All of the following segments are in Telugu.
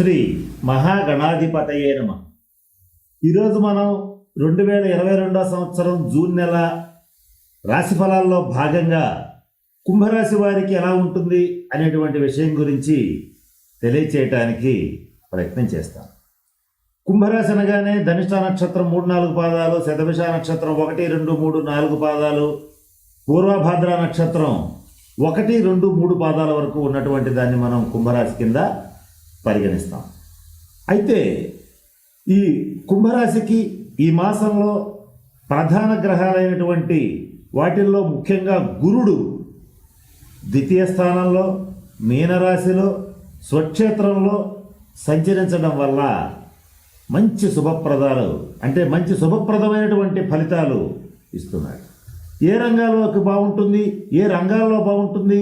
శ్రీ మహాగణాధిపతయే నమ. ఈరోజు మనం రెండు వేల ఇరవై రెండో సంవత్సరం జూన్ నెల రాశి ఫలాల్లో భాగంగా కుంభరాశి వారికి ఎలా ఉంటుంది అనేటువంటి విషయం గురించి తెలియచేయటానికి ప్రయత్నం చేస్తాం. కుంభరాశి అనగానే ధనిష్ట నక్షత్రం మూడు నాలుగు పాదాలు శతభిష నక్షత్రం ఒకటి రెండు మూడు నాలుగు పాదాలు పూర్వభాద్ర నక్షత్రం ఒకటి రెండు మూడు పాదాల వరకు ఉన్నటువంటి దాన్ని మనం కుంభరాశి కింద పరిగణిస్తాం. అయితే ఈ కుంభరాశికి ఈ మాసంలో ప్రధాన గ్రహాలైనటువంటి వాటిల్లో ముఖ్యంగా గురుడు ద్వితీయ స్థానంలో మీనరాశిలో స్వక్షేత్రంలో సంచరించడం వల్ల మంచి శుభప్రదాలు అంటే మంచి శుభప్రదమైనటువంటి ఫలితాలు ఇస్తున్నాడు ఏ రంగాల్లోకి బాగుంటుంది ఏ రంగాల్లో బాగుంటుంది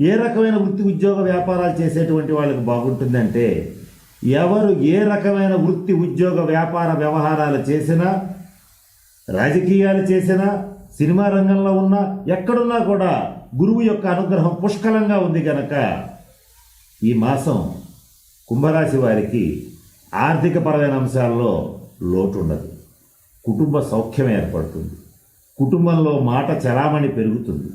ఏ రకమైన వృత్తి ఉద్యోగ వ్యాపారాలు చేసేటువంటి వాళ్ళకి బాగుంటుందంటే ఎవరు ఏ రకమైన వృత్తి ఉద్యోగ వ్యాపార వ్యవహారాలు చేసినా రాజకీయాలు చేసినా సినిమా రంగంలో ఉన్నా ఎక్కడున్నా కూడా గురువు యొక్క అనుగ్రహం పుష్కలంగా ఉంది కనుక ఈ మాసం కుంభరాశి వారికి ఆర్థికపరమైన అంశాల్లో లోటు ఉండదు. కుటుంబ సౌఖ్యం ఏర్పడుతుంది. కుటుంబంలో మాట చలామణి పెరుగుతుంది.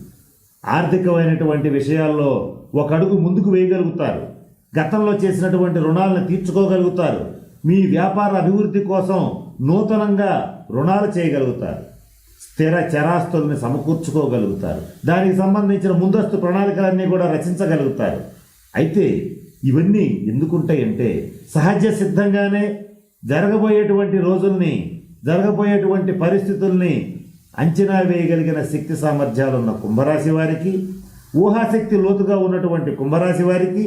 ఆర్థికమైనటువంటి విషయాల్లో ఒక అడుగు ముందుకు వేయగలుగుతారు. గతంలో చేసినటువంటి రుణాలను తీర్చుకోగలుగుతారు. మీ వ్యాపార అభివృద్ధి కోసం నూతనంగా రుణాలు చేయగలుగుతారు. స్థిర చరాస్తుల్ని సమకూర్చుకోగలుగుతారు. దానికి సంబంధించిన ముందస్తు ప్రణాళికలన్నీ కూడా రచించగలుగుతారు. అయితే ఇవన్నీ ఎందుకుంటాయంటే సహజ సిద్ధంగానే జరగబోయేటువంటి రోజుల్ని జరగబోయేటువంటి పరిస్థితుల్ని అంచనా వేయగలిగిన శక్తి సామర్థ్యాలు ఉన్న కుంభరాశి వారికి ఊహాశక్తి లోతుగా ఉన్నటువంటి కుంభరాశి వారికి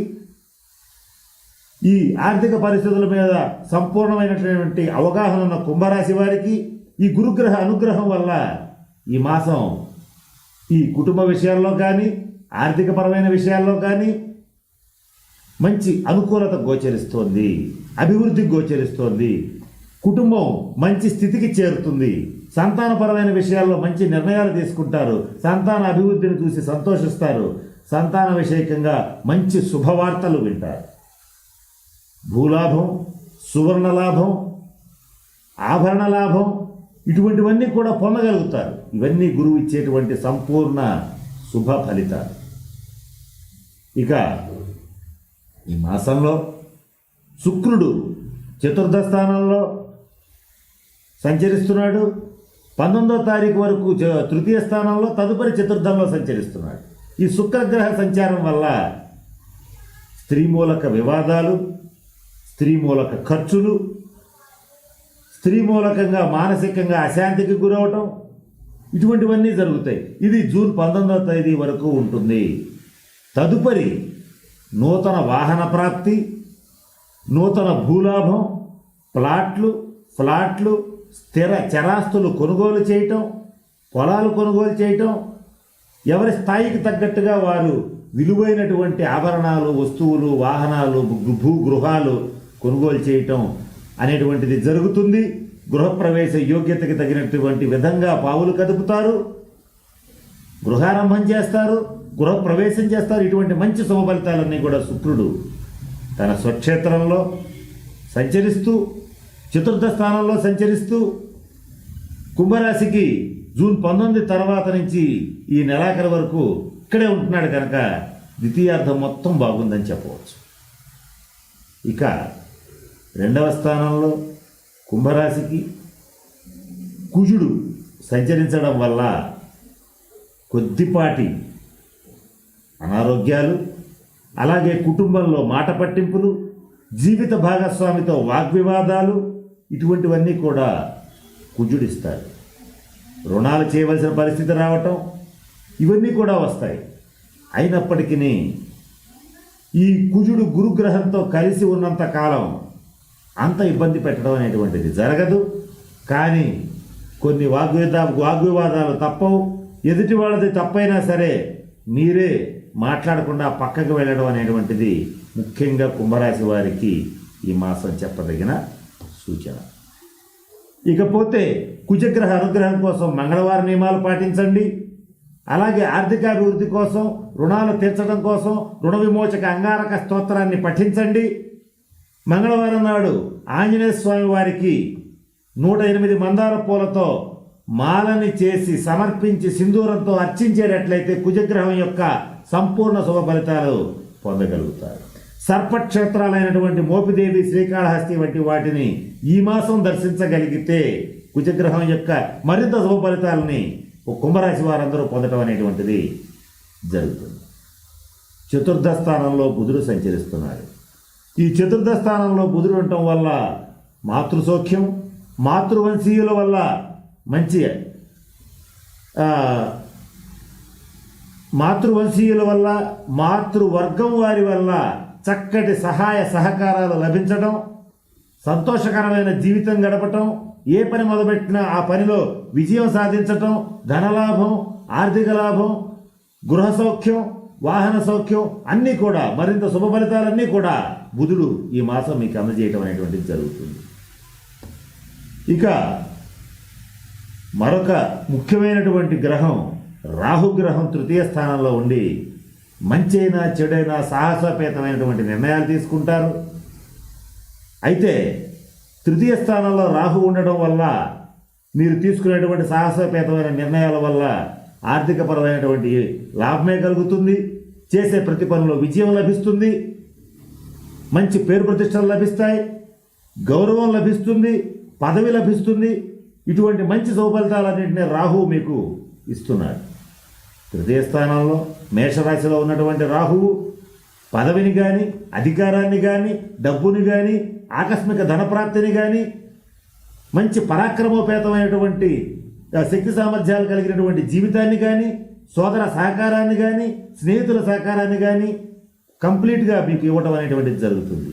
ఈ ఆర్థిక పరిస్థితుల మీద సంపూర్ణమైనటువంటి అవగాహన ఉన్న కుంభరాశి వారికి ఈ గురుగ్రహ అనుగ్రహం వల్ల ఈ మాసం ఈ కుటుంబ విషయాల్లో కానీ ఆర్థికపరమైన విషయాల్లో కానీ మంచి అనుకూలత గోచరిస్తోంది అభివృద్ధి గోచరిస్తోంది కుటుంబం మంచి స్థితికి చేరుతుంది. సంతానపరమైన విషయాల్లో మంచి నిర్ణయాలు తీసుకుంటారు. సంతాన అభివృద్ధిని చూసి సంతోషిస్తారు. సంతాన విషయకంగా మంచి శుభవార్తలు వింటారు. భూలాభం సువర్ణ లాభం ఆభరణ లాభం ఇటువంటివన్నీ కూడా పొందగలుగుతారు. ఇవన్నీ గురువు ఇచ్చేటువంటి సంపూర్ణ శుభ ఫలితాలు. ఇక ఈ మాసంలో శుక్రుడు చతుర్థ స్థానంలో సంచరిస్తున్నాడు. పంతొమ్మిదో తారీఖు వరకు చ- తృతీయ స్థానంలో తదుపరి చతుర్థంలో సంచరిస్తున్నాడు. ఈ శుక్రగ్రహ సంచారం వల్ల స్త్రీ మూలక వివాదాలు స్త్రీ మూలక ఖర్చులు స్త్రీ మూలకంగా మానసికంగా అశాంతికి గురవటం ఇటువంటివన్నీ జరుగుతాయి. ఇది జూన్ పంతొమ్మిదవ తేదీ వరకు ఉంటుంది. తదుపరి నూతన వాహన ప్రాప్తి నూతన భూలాభం ప్లాట్లు ఫ్లాట్లు స్థిర చరాస్తులు కొనుగోలు చేయటం పొలాలు కొనుగోలు చేయటం ఎవరి స్థాయికి తగ్గట్టుగా వారు విలువైనటువంటి ఆభరణాలు వస్తువులు వాహనాలు భూ- గృహాలు కొనుగోలు చేయటం అనేటువంటిది జరుగుతుంది. గృహప్రవేశ యోగ్యతకి తగినటువంటి విధంగా పావులు కదుపుతారు. గృహారంభం చేస్తారు గృహప్రవేశం చేస్తారు. ఇటువంటి మంచి శుభ ఫలితాలన్నీ కూడా శుక్రుడు తన స్వక్షేత్రంలో సంచరిస్తూ చతుర్థ స్థానంలో సంచరిస్తూ కుంభరాశికి జూన్ పంతొమ్మిది తర్వాత నుంచి ఈ నెలాఖరు వరకు ఇక్కడే ఉంటున్నాడు కనుక ద్వితీయార్థం మొత్తం బాగుందని చెప్పవచ్చు. ఇక రెండవ స్థానంలో కుంభరాశికి కుజుడు సంచరించడం వల్ల కొద్దిపాటి అనారోగ్యాలు అలాగే కుటుంబంలో మాట పట్టింపులు జీవిత భాగస్వామితో వాగ్వివాదాలు ఇటువంటివన్నీ కూడా కుజుడిస్తారు. రుణాలు చేయవలసిన పరిస్థితి రావటం ఇవన్నీ కూడా వస్తాయి. అయినప్పటికీ ఈ కుజుడు గురుగ్రహంతో కలిసి ఉన్నంత కాలం అంత ఇబ్బంది పెట్టడం అనేటువంటిది జరగదు. కానీ కొన్ని వాగ్విద వాగ్వివాదాలు తప్పవు. ఎదుటి వాళ్ళది తప్పైనా సరే మీరే మాట్లాడకుండా పక్కకు వెళ్ళడం అనేటువంటిది ముఖ్యంగా కుంభరాశి వారికి ఈ మాసం చెప్పదగిన సూచన. ఇకపోతే కుజగ్రహ అనుగ్రహం కోసం మంగళవారం నియమాలు పాటించండి. అలాగే ఆర్థికాభివృద్ధి కోసం రుణాలు తీర్చడం కోసం రుణ విమోచక అంగారక స్తోత్రాన్ని పఠించండి. మంగళవారం నాడు ఆంజనేయ స్వామి వారికి నూట ఎనిమిది మందార పూలతో మాలని చేసి సమర్పించి సింధూరంతో అర్చించేటట్లయితే కుజగ్రహం యొక్క సంపూర్ణ శుభ ఫలితాలు పొందగలుగుతారు. సర్పక్షేత్రాలైనటువంటి మోపిదేవి శ్రీకాళహస్తి వంటి వాటిని ఈ మాసం దర్శించగలిగితే కుజగ్రహం యొక్క మరింత శుభ ఫలితాలని కుంభరాశి వారందరూ పొందటం అనేటువంటిది జరుగుతుంది. చతుర్థ స్థానంలో బుధుడు సంచరిస్తున్నాడు ఈ చతుర్థ స్థానంలో బుధుడు ఉండటం వల్ల మాతృసౌఖ్యం మాతృవంశీయుల వల్ల మంచి మాతృవంశీయుల వల్ల మాతృవర్గం వారి వల్ల చక్కటి సహాయ సహకారాలు లభించడం సంతోషకరమైన జీవితం గడపటం ఏ పని మొదలుపెట్టినా ఆ పనిలో విజయం సాధించటం ధనలాభం ఆర్థిక లాభం గృహ సౌఖ్యం వాహన సౌఖ్యం అన్నీ కూడా మరింత శుభ ఫలితాలన్నీ కూడా బుధుడు ఈ మాసం మీకు అందజేయటం అనేటువంటిది జరుగుతుంది. ఇక మరొక ముఖ్యమైనటువంటి గ్రహం రాహుగ్రహం తృతీయ స్థానంలో ఉండి మంచైనా చెడైనా సాహసోపేతమైనటువంటి నిర్ణయాలు తీసుకుంటారు. అయితే తృతీయ స్థానంలో రాహు ఉండడం వల్ల మీరు తీసుకునేటువంటి సాహసోపేతమైన నిర్ణయాల వల్ల ఆర్థికపరమైనటువంటి లాభమే కలుగుతుంది. చేసే ప్రతి పనిలో విజయం లభిస్తుంది. మంచి పేరు ప్రతిష్టలు లభిస్తాయి. గౌరవం లభిస్తుంది. పదవి లభిస్తుంది. ఇటువంటి మంచి సౌఫలితాలన్నింటినీ రాహు మీకు ఇస్తున్నాడు. తృతీయ స్థానంలో మేషరాశిలో ఉన్నటువంటి రాహువు పదవిని కానీ అధికారాన్ని కానీ డబ్బుని కానీ ఆకస్మిక ధనప్రాప్తిని కానీ మంచి పరాక్రమోపేతమైనటువంటి శక్తి సామర్థ్యాలు కలిగినటువంటి జీవితాన్ని కానీ సోదర సహకారాన్ని కానీ స్నేహితుల సహకారాన్ని కానీ కంప్లీట్గా మీకు ఇవ్వటం అనేటువంటిది జరుగుతుంది.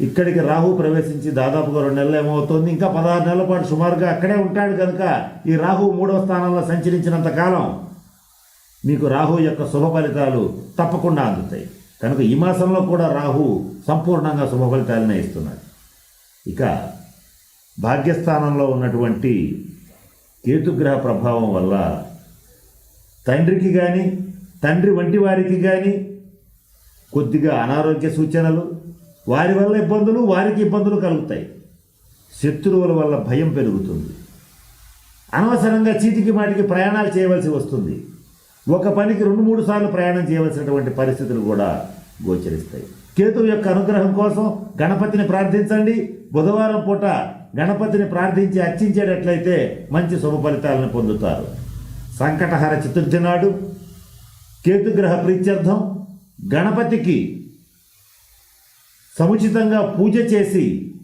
ఇక్కడికి రాహు ప్రవేశించి దాదాపుగా రెండు నెలలు ఏమవుతుంది? ఇంకా పదహారు నెలల పాటు సుమారుగా అక్కడే ఉంటాడు కనుక ఈ రాహు మూడవ స్థానంలో సంచరించినంత కాలం మీకు రాహు యొక్క శుభ ఫలితాలు తప్పకుండా అందుతాయి. కనుక ఈ మాసంలో కూడా రాహు సంపూర్ణంగా శుభ ఫలితాలనే ఇస్తున్నాడు ఇక భాగ్యస్థానంలో ఉన్నటువంటి కేతుగ్రహ ప్రభావం వల్ల తండ్రికి కానీ తండ్రి వంటి వారికి కానీ కొద్దిగా అనారోగ్య సూచనలు వారి వల్ల ఇబ్బందులు వారికి ఇబ్బందులు కలుగుతాయి. శత్రువుల వల్ల భయం పెరుగుతుంది. అనవసరంగా చీటికి మాటికి ప్రయాణాలు చేయవలసి వస్తుంది. ఒక పనికి రెండు మూడు సార్లు ప్రయాణం చేయవలసినటువంటి పరిస్థితులు కూడా గోచరిస్తాయి. కేతువు యొక్క అనుగ్రహం కోసం గణపతిని ప్రార్థించండి. బుధవారం పూట గణపతిని ప్రార్థించి అర్చించేటట్లయితే మంచి శుభ ఫలితాలను పొందుతారు. సంకటహర చతుర్థి నాడు కేతుగ్రహ ప్రీత్యర్థం. గణపతికి సముచితంగా పూజ చేసి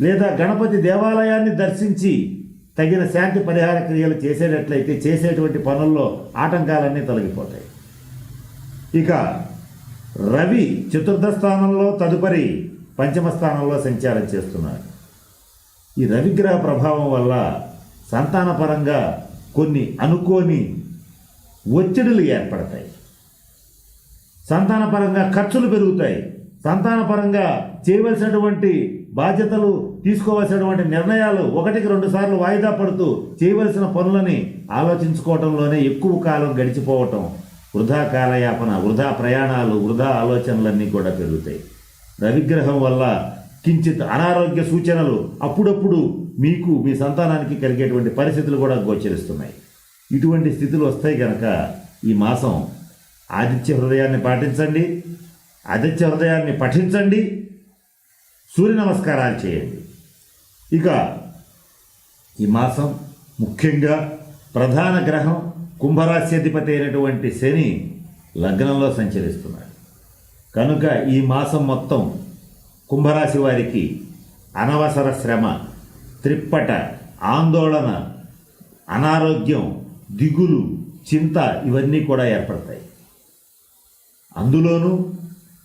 లేదా గణపతి దేవాలయాన్ని దర్శించి తగిన శాంతి పరిహార క్రియలు చేసేటట్లయితే చేసేటువంటి పనుల్లో ఆటంకాలన్నీ తొలగిపోతాయి. ఇక రవి చతుర్థ స్థానంలో తదుపరి పంచమ స్థానంలో సంచారం చేస్తున్నాడు ఈ రవిగ్రహ ప్రభావం వల్ల సంతానపరంగా కొన్ని అనుకోని ఒత్తిడులు ఏర్పడతాయి. సంతానపరంగా ఖర్చులు పెరుగుతాయి. సంతానపరంగా చేయవలసినటువంటి బాధ్యతలు తీసుకోవాల్సినటువంటి నిర్ణయాలు ఒకటికి రెండు సార్లు వాయిదా పడుతూ చేయవలసిన పనులని ఆలోచించుకోవటంలోనే ఎక్కువ కాలం గడిచిపోవటం. వృధా కాలయాపన వృధా ప్రయాణాలు వృధా ఆలోచనలన్నీ కూడా పెరుగుతాయి. రవిగ్రహం వల్ల కించిత్ అనారోగ్య సూచనలు అప్పుడప్పుడు మీకు మీ సంతానానికి కలిగేటువంటి పరిస్థితులు కూడా గోచరిస్తున్నాయి. ఇటువంటి స్థితులు వస్తాయి కనుక ఈ మాసం ఆదిత్య హృదయాన్ని పాటించండి ఆదిత్య హృదయాన్ని పఠించండి సూర్య నమస్కారాలు చేయండి. ఇక ఈ మాసం ముఖ్యంగా ప్రధాన గ్రహం కుంభరాశి అధిపతి అయినటువంటి శని లగ్నంలో సంచరిస్తున్నాడు. కనుక ఈ మాసం మొత్తం కుంభరాశి వారికి అనవసర శ్రమ త్రిప్పట ఆందోళన అనారోగ్యం దిగులు చింత ఇవన్నీ కూడా ఏర్పడతాయి. అందులోనూ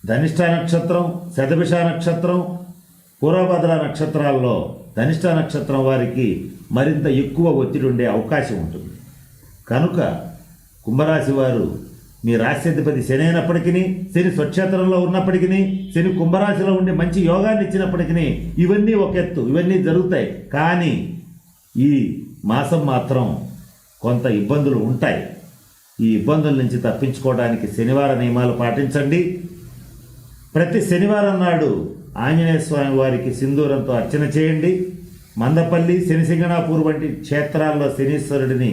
ధనిష్ట నక్షత్రం శతభిష నక్షత్రం పూర్వభద్ర నక్షత్రాల్లో ధనిష్ట నక్షత్రం వారికి మరింత ఎక్కువ ఒత్తిడి ఉండే అవకాశం ఉంటుంది. కనుక కుంభరాశి వారు మీ రాశ్యాధిపతి శని అయినప్పటికీ శని స్వక్షేత్రంలో ఉన్నప్పటికీ శని కుంభరాశిలో ఉండి మంచి యోగాన్ని ఇచ్చినప్పటికీ ఇవన్నీ ఒక ఎత్తు ఇవన్నీ జరుగుతాయి. కానీ ఈ మాసం మాత్రం కొంత ఇబ్బందులు ఉంటాయి. ఈ ఇబ్బందుల నుంచి తప్పించుకోవడానికి శనివార నియమాలు పాటించండి. ప్రతి శనివారం నాడు ఆంజనేయ స్వామి వారికి సింధూరంతో అర్చన చేయండి. మందపల్లి శనిసింగణాపూర్ వంటి క్షేత్రాల్లో శనీశ్వరుడిని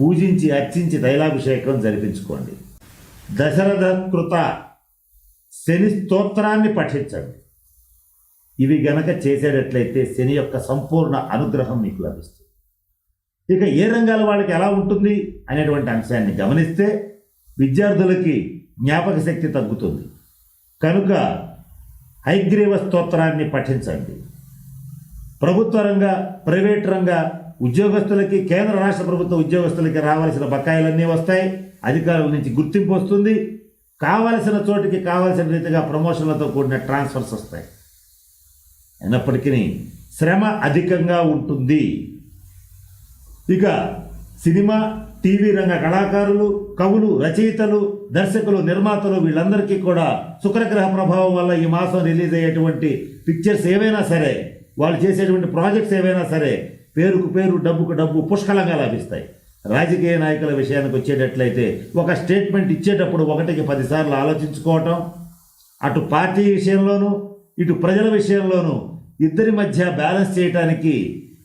పూజించి అర్చించి తైలాభిషేకం జరిపించుకోండి. దశరథ కృత శని స్తోత్రాన్ని పఠించండి. ఇవి గనక చేసేటట్లయితే శని యొక్క సంపూర్ణ అనుగ్రహం మీకు లభిస్తుంది. ఇక ఏ రంగాల వాళ్ళకి ఎలా ఉంటుంది అనేటువంటి అంశాన్ని గమనిస్తే విద్యార్థులకి జ్ఞాపక శక్తి తగ్గుతుంది. కనుక హైగ్రీవ స్తోత్రాన్ని పఠించండి. ప్రభుత్వ రంగ ప్రైవేట్ రంగ ఉద్యోగస్తులకి కేంద్ర రాష్ట్ర ప్రభుత్వ ఉద్యోగస్తులకి రావాల్సిన బకాయిలన్నీ వస్తాయి. అధికారుల నుంచి గుర్తింపు వస్తుంది. కావలసిన చోటికి కావలసిన రీతిగా ప్రమోషన్లతో కూడిన ట్రాన్స్ఫర్స్ వస్తాయి. అయినప్పటికీ శ్రమ అధికంగా ఉంటుంది. ఇక సినిమా టీవీ రంగ కళాకారులు కవులు రచయితలు దర్శకులు నిర్మాతలు వీళ్ళందరికీ కూడా శుక్రగ్రహ ప్రభావం వల్ల ఈ మాసం రిలీజ్ అయ్యేటువంటి పిక్చర్స్ ఏవైనా సరే వాళ్ళు చేసేటువంటి ప్రాజెక్ట్స్ ఏవైనా సరే పేరుకు పేరు డబ్బుకు డబ్బు పుష్కలంగా లభిస్తాయి. రాజకీయ నాయకుల విషయానికి వచ్చేటట్లయితే ఒక స్టేట్మెంట్ ఇచ్చేటప్పుడు ఒకటికి పదిసార్లు ఆలోచించుకోవటం అటు పార్టీ విషయంలోనూ ఇటు ప్రజల విషయంలోనూ ఇద్దరి మధ్య బ్యాలెన్స్ చేయటానికి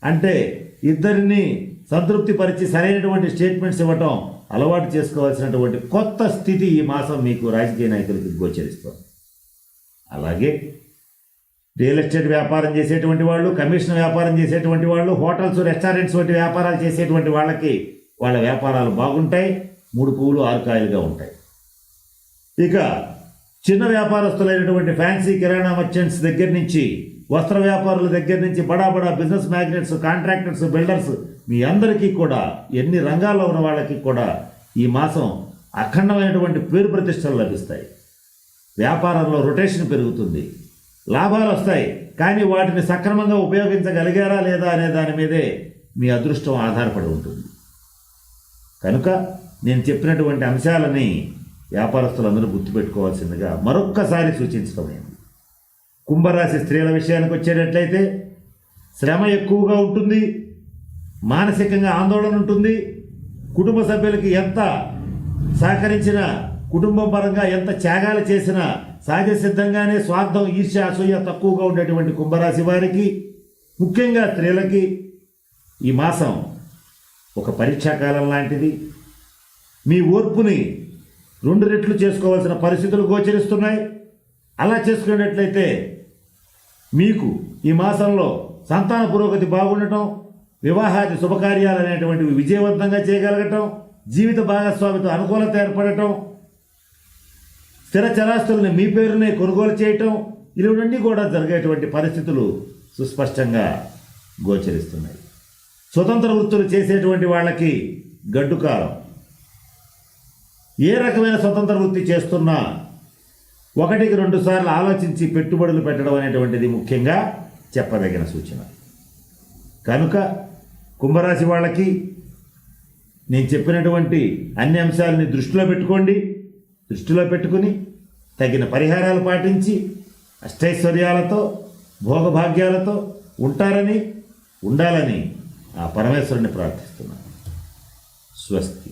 అంటే ఇద్దరిని సంతృప్తిపరిచి సరైనటువంటి స్టేట్మెంట్స్ ఇవ్వటం అలవాటు చేసుకోవాల్సినటువంటి కొత్త స్థితి ఈ మాసం మీకు రాజకీయ నాయకులకి గోచరిస్తుంది. అలాగే రియల్ ఎస్టేట్ వ్యాపారం చేసేటువంటి వాళ్ళు కమిషన్ వ్యాపారం చేసేటువంటి వాళ్ళు హోటల్స్ రెస్టారెంట్స్ వంటి వ్యాపారాలు చేసేటువంటి వాళ్ళకి వాళ్ళ వ్యాపారాలు బాగుంటాయి మూడు పువ్వులు ఆరు కాయలుగా ఉంటాయి. ఇక చిన్న వ్యాపారస్తులైనటువంటి ఫ్యాన్సీ కిరాణా మర్చెంట్స్ దగ్గర నుంచి వస్త్ర వ్యాపారుల దగ్గర నుంచి బడా బడా బిజినెస్ మ్యాగ్నెట్స్ కాంట్రాక్టర్స్ బిల్డర్స్ మీ అందరికీ కూడా ఎన్ని రంగాల్లో ఉన్న వాళ్ళకి కూడా ఈ మాసం అఖండమైనటువంటి పేరు ప్రతిష్టలు లభిస్తాయి. వ్యాపారంలో రొటేషన్ పెరుగుతుంది. లాభాలు వస్తాయి కానీ వాటిని సక్రమంగా ఉపయోగించగలిగారా లేదా అనే దాని మీదే మీ అదృష్టం ఆధారపడి ఉంటుంది. కనుక నేను చెప్పినటువంటి అంశాలని వ్యాపారస్తులందరూ గుర్తుపెట్టుకోవాల్సిందిగా మరొక్కసారి సూచించడమైంది కుంభరాశి స్త్రీల విషయానికి వచ్చేటట్లయితే శ్రమ ఎక్కువగా ఉంటుంది మానసికంగా ఆందోళన ఉంటుంది కుటుంబ సభ్యులకి ఎంత సహకరించినా కుటుంబం పరంగా ఎంత త్యాగాలు చేసినా సహజ సిద్ధంగానే స్వార్థం ఈర్ష్య అసూయ తక్కువగా ఉండేటువంటి కుంభరాశి వారికి ముఖ్యంగా స్త్రీలకి ఈ మాసం ఒక పరీక్షాకాలం లాంటిది. మీ ఓర్పుని రెండు రెట్లు చేసుకోవాల్సిన పరిస్థితులు గోచరిస్తున్నాయి. అలా చేసుకునేటట్లయితే మీకు ఈ మాసంలో సంతాన పురోగతి బాగుండటం వివాహాది శుభకార్యాలు అనేటువంటివి విజయవంతంగా చేయగలగటం జీవిత భాగస్వామితో అనుకూలత ఏర్పడటం స్థిర చరాస్తుల్ని మీ పేరునే కొనుగోలు చేయటం ఇటువంటి కూడా జరిగేటువంటి పరిస్థితులు సుస్పష్టంగా గోచరిస్తున్నాయి. స్వతంత్ర వృత్తులు చేసేటువంటి వాళ్ళకి గడ్డుకాలం ఏ రకమైన స్వతంత్ర వృత్తి చేస్తున్నా ఒకటికి రెండు సార్లు ఆలోచించి పెట్టుబడులు పెట్టడం అనేటువంటిది ముఖ్యంగా చెప్పదగిన సూచన. కనుక కుంభరాశి వాళ్ళకి నేను చెప్పినటువంటి అన్ని అంశాలని దృష్టిలో పెట్టుకోండి. దృష్టిలో పెట్టుకుని తగిన పరిహారాలు పాటించి అష్టైశ్వర్యాలతో భోగభాగ్యాలతో ఉంటారని ఉండాలని ఆ పరమేశ్వరుని ప్రార్థిస్తున్నాను. స్వస్తి.